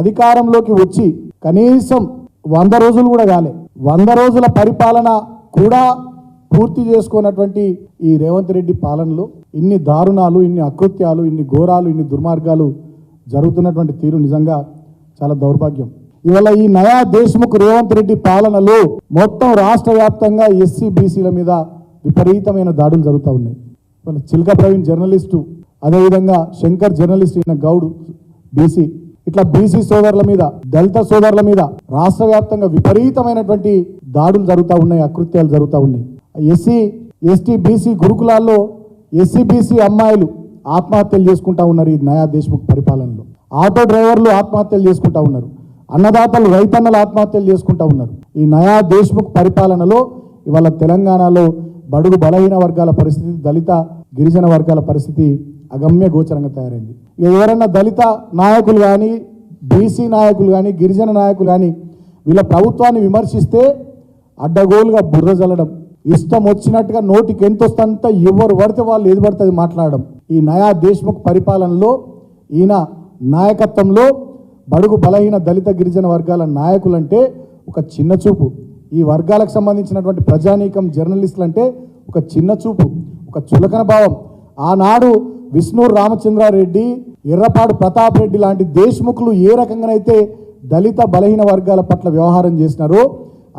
అధికారంలోకి వచ్చి కనీసం వంద రోజులు కూడా కాలే. వంద రోజుల పరిపాలన కూడా పూర్తి చేసుకున్నటువంటి ఈ రేవంత్ రెడ్డి పాలనలో ఇన్ని దారుణాలు ఇన్ని అకృత్యాలు ఇన్ని ఘోరాలు ఇన్ని దుర్మార్గాలు జరుగుతున్నటువంటి తీరు నిజంగా చాలా దౌర్భాగ్యం. ఇవాళ ఈ నయా దేశ్ముఖ్ రేవంత్ రెడ్డి పాలనలో మొత్తం రాష్ట్ర వ్యాప్తంగా ఎస్సీ బీసీల మీద విపరీతమైన దాడులు జరుగుతూ ఉన్నాయి. ఇవాళ చిల్క ప్రవీణ్ జర్నలిస్టు అదేవిధంగా శంకర్ జర్నలిస్ట్ అయిన గౌడ్ బీసీ ఇట్లా బీసీ సోదరుల మీద దళిత సోదరుల మీద రాష్ట్ర వ్యాప్తంగా విపరీతమైనటువంటి దాడులు జరుగుతూ ఉన్నాయి అకృత్యాలు జరుగుతూ ఉన్నాయి. ఎస్సీ ఎస్టీ బీసీ గురుకులాల్లో ఎస్సీ బీసీ అమ్మాయిలు ఆత్మహత్యలు చేసుకుంటా ఉన్నారు ఈ నయా దేశ్ముఖ్ పరిపాలనలో. ఆటో డ్రైవర్లు ఆత్మహత్యలు చేసుకుంటా ఉన్నారు. అన్నదాతలు రైతన్నలు ఆత్మహత్యలు చేసుకుంటా ఉన్నారు. ఈ నయా దేశ్ముఖ్ పరిపాలనలో ఇవాళ తెలంగాణలో బడుగు బలహీన వర్గాల పరిస్థితి దళిత గిరిజన వర్గాల పరిస్థితి అగమ్య గోచరంగా తయారైంది. ఇక ఎవరన్నా దళిత నాయకులు కానీ బీసీ నాయకులు కానీ గిరిజన నాయకులు కానీ వీళ్ళ ప్రభుత్వాన్ని విమర్శిస్తే అడ్డగోలుగా బుర్ర జల్లడం ఇష్టం వచ్చినట్టుగా నోటికి ఎంత వస్తుందంతా ఎవరు పడితే వాళ్ళు ఏది పడితే అది మాట్లాడడం. ఈ నయా దేశ్ముఖ్ పరిపాలనలో ఈయన నాయకత్వంలో బడుగు బలహీన దళిత గిరిజన వర్గాల నాయకులంటే ఒక చిన్న చూపు. ఈ వర్గాలకు సంబంధించినటువంటి ప్రజానీకం జర్నలిస్టులు అంటే ఒక చిన్న చూపు ఒక చులకన భావం. ఆనాడు విష్ణు రామచంద్రారెడ్డి ఎర్రపాడు ప్రతాప్ రెడ్డి లాంటి దేశ్ముఖులు ఏ రకంగానైతే దళిత బలహీన వర్గాల పట్ల వ్యవహారం చేసినారో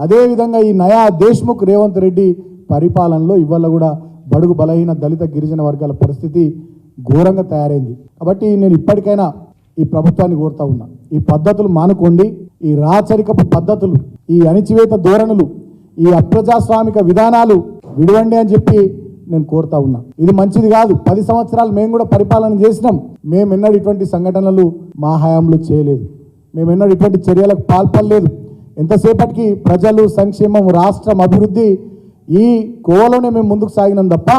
అదేవిధంగా ఈ నయా దేశ్ముఖ్ రేవంత్ రెడ్డి పరిపాలనలో ఇవాళ కూడా బడుగు బలహీన దళిత గిరిజన వర్గాల పరిస్థితి ఘోరంగా తయారైంది. కాబట్టి నేను ఇప్పటికైనా ఈ ప్రభుత్వాన్ని కోరుతా ఉన్నా. ఈ పద్ధతులు మానుకోండి. ఈ రాచరికపు పద్ధతులు ఈ అణిచివేత ధోరణులు ఈ అప్రజాస్వామిక విధానాలు విడవండి అని చెప్పి నేను కోరుతా ఉన్నా. ఇది మంచిది కాదు. పది సంవత్సరాలు మేము కూడా పరిపాలన చేసినాం. మేము ఎన్నడూ ఇటువంటి సంఘటనలు మా హయాంలో చేయలేదు. మేము ఎన్నడూ ఇటువంటి చర్యలకు పాల్పడలేదు. ఎంతసేపటికి ప్రజలు సంక్షేమం రాష్ట్రం అభివృద్ధి ఈ కోవలోనే మేము ముందుకు సాగినాం తప్ప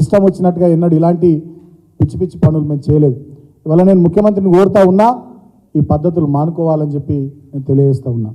ఇష్టం వచ్చినట్టుగా ఎన్నడూ ఇలాంటి పిచ్చి పిచ్చి పనులు మేము చేయలేదు. ఇవాళ నేను ముఖ్యమంత్రిని కోరుతా ఉన్నా ఈ పద్ధతులు మానుకోవాలని చెప్పి నేను తెలియజేస్తూ ఉన్నా.